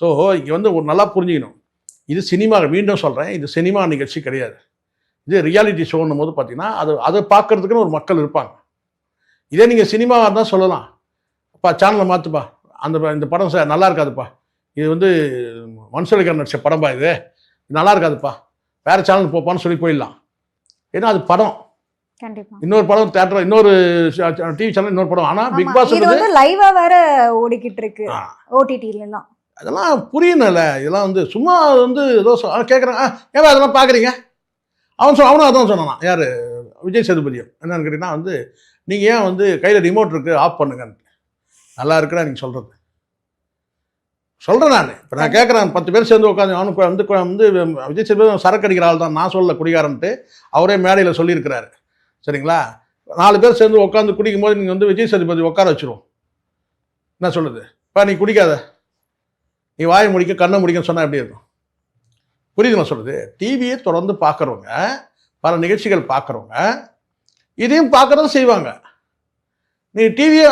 So இங்கே வந்து ஒரு நல்லா புரிஞ்சுக்கணும். இது சினிமா மீண்டும் சொல்கிறேன் இது சினிமா நிகழ்ச்சி கிடையாது. இது ரியாலிட்டி ஷோன்னும் போது பார்த்தீங்கன்னா அது அதை பார்க்கறதுக்குன்னு ஒரு மக்கள் இருப்பாங்க. இதே நீங்கள் சினிமாவாக இருந்தால் சொல்லலாம். அப்பா சேனலை மாற்றுப்பா அந்த இந்த படம் சார் நல்லா இருக்காதுப்பா. இது வந்து மனுஷலிக்கர் நடிச்ச படம்பா இது. இது நல்லா இருக்காதுப்பா. வேறு சேனல் போப்பான்னு சொல்லி போயிடலாம். ஏன்னா அது படம். கண்டிப்பா. இன்னொரு படம் தேட்டர் இன்னொரு டிவி சேனல் இன்னொரு படம். ஆனால் பிக் பாஸ் இது வந்து லைவா வேற ஓடிக்கிட்டு இருக்கு. ஆ. அதெல்லாம் புரியணும்ல. இதெல்லாம் வந்து சும்மா வந்து ஏதோ கேட்குறாங்க ஏன் அதெல்லாம் பார்க்குறீங்க அவன் சொ அவனும் அதான் சொன்னான் யார்? விஜய் சேதுபதியும் என்னன்னு கேட்டிங்கன்னா வந்து நீங்கள் ஏன் வந்து கையில் ரிமோட் இருக்குது ஆஃப் பண்ணுங்கன்ட்டு. நல்லா இருக்குடா நீங்கள் சொல்கிறது சொல்கிறேன் நான். இப்போ நான் கேட்குறேன் பத்து பேர் சேர்ந்து உட்காந்து அவனுக்கு வந்து வந்து விஜய் சேதுபதி சரக்கு அடிக்கிற ஆள் தான் நான் சொல்ல குடிகாரன்ட்டு. அவரே மேடையில் சொல்லியிருக்கிறாரு. சரிங்களா? நாலு பேர் சேர்ந்து உட்காந்து குடிக்கும் போது நீங்கள் வந்து விஜய் சேதுபதி உட்கார வச்சிருவோம். என்ன சொல்லுது இப்போ நீ குடிக்காத. நீ வாய் முடிக்க கண்ணை முடிக்கன்னு சொன்னால் எப்படி இருக்கும்? புரியுது நான் சொல்கிறது டிவியை தொடர்ந்து பார்க்குறவங்க பல நிகழ்ச்சிகள் பார்க்குறவங்க இதையும் பார்க்குறதும் செய்வாங்க. நீ டிவியை